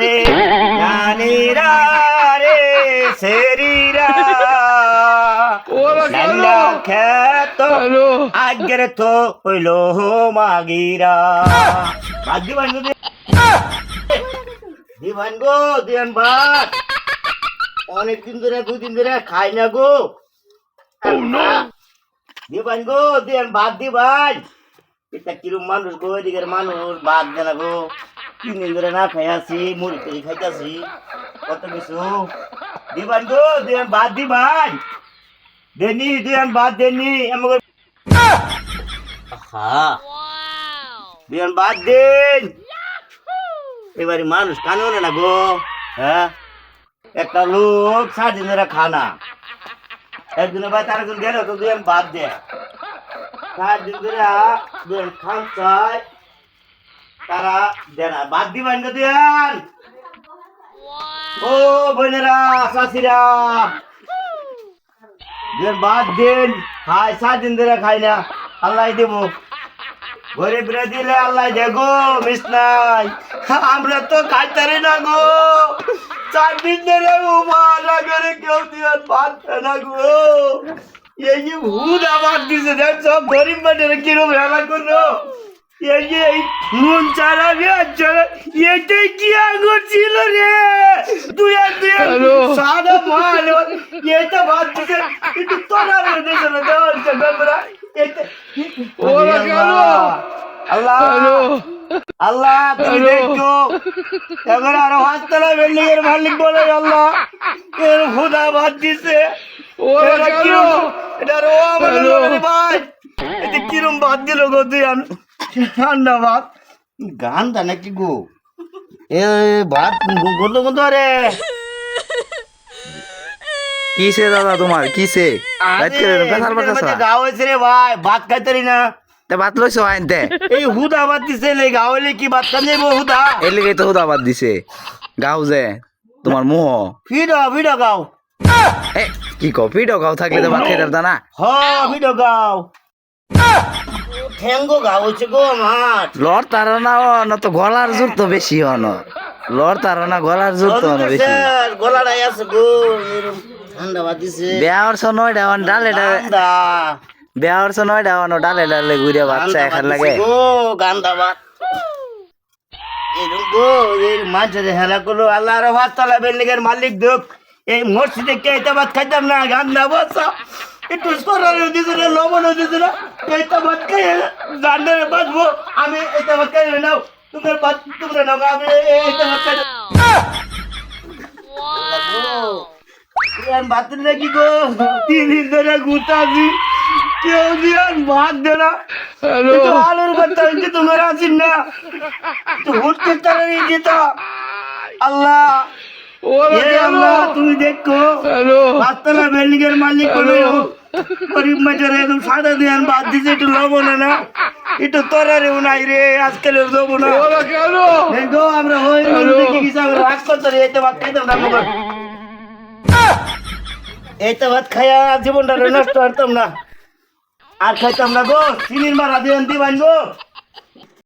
রে নানিরা রে সেরিরা খেত আগের তো হইল মাগিরা ভাত দিবান গো দি- দিবান গো দিয়ান ভাত অনেকদিন ধরে দুদিন ধরে খাই না গো। দিবান গো দিয়ান ভাত দিবান এটা কিরম মানুষ গো এদিকের মানুষ ভাত দেয় না গো। তিন দিন ধরে না খাই আছি মুড়ি টুড়ি খাইতেছি। কত কিছু। দিবান গো দিয়ান ভাত দিবান দেনি দিয়ান ভাত দেনি, আমাকে দিয়ান ভাত দিন। এবারে মানুষ কানুন না গো। হ্যাঁ? একটা লোক সারাদিন ধরে খানা একদিনের ভাই তার একজন গেল, তো দুজন বাদ দে সাত দিন ধরে দুজন খান চায় তারা দেয় না। বাদ দিবেন না দেন। ও বোনেরা শাশিরা দুজন বাদ দিন। খাই সাত দিন ধরে খাই না। আল্লাহ দেবো। ঘরে ফিরে দিলে আল্লাহ দেখো মিস নাই। আমরা তো খাইতারি না গো। চার দিন ধরে উমালা করে কেউ দিয়ে পাচ্ছে না গো। এই ভূত আমার দিছে দেখ সব গরিব মানুষের কিরম হেলা করল। এই যে এই নুন চারা এটাই কি আঙুর ছিল রে? তুই আর আর সাদা মাল এটা ভাত দিছে একটু তোরা রে দিছে না দেওয়ার আল্লাহ আল্লাহ তুমি আরও। হাততলা বিল্ডিং এর মালিক বলে আল্লাহ এর হুদা বাদ দিছে। এটা গেল। কিরম এটা রো আমার। ভাই। এটা কিরম বাদ দিল গো তুই আন- ঠান্ডা ভাত গান দা নাকি গো? এ ভাত গন্ধ গন্ধ রে কিসে দাদা তোমার? কিসে? গাও হয়েছে রে ভাই ভাত খাইতারি না। তে ভাত লইছো আনতে এই হুদা বাদ দিছে লে গাও হইলে কি ভাত খান যাব হুদা? এর লিগে তো হুদাবাদ দিছে। গাও যে তোমার মুহ। ফিডো ফিডো গাও। এ কি কপি গাও থাকলে তো ভাত খাইতার না? হ ফিডো গাও। গো আমার তারা না ন তো গলার জোর তো বেশি হন তারা না গলার জোর তো বেশি। আছে গো ঠান্ডা বাদ দিছে বেয়ার সো নয় ডাওয়ান ডালে ডালে। বেয়ার সো নয় ডাওয়ান ডালে ডালে ঘুরে বাচ্চা এখান লাগে। গো গান্দা বাদ এরম গো এই মাঝে হেলা করল আল্লাহর ভাত তলা মালিক দুঃখ। এই মসজিদে কে এটা ভাত খাইতাম না গান্দা বসা একটু সরার দিছিল লবণ দিছিল এইটা ভাত খাই জান্ডারে বাঁচবো। আমি এইটা ভাত খাই নাও। তোমার ভাত তোমরা নাও আমি এইটা ভাত খাই বাতিল নাকি গো? তিন দিন ধরে কেউ দিয়ে ভাত দে না আলুর না। তাড়ানি আল্লাহ। তুমি দেখো পাঁচতলা বিল্ডিং এর মালিক গরিব মাঝে একদম সাদা দিয়ে বাদ দিছে একটু লবণ না। একটু নাই রে আজকাল দেবো না দেখো আমরা হই হ্যালো। দেখি কিছু আমরা রাগ করতে রে এইটা ভাত খাইতাম না ভাত খাইয়া জীবনটা নষ্ট করতাম না। আর খাইতাম না গো চিনির মারা দিয়ে দিবান গো।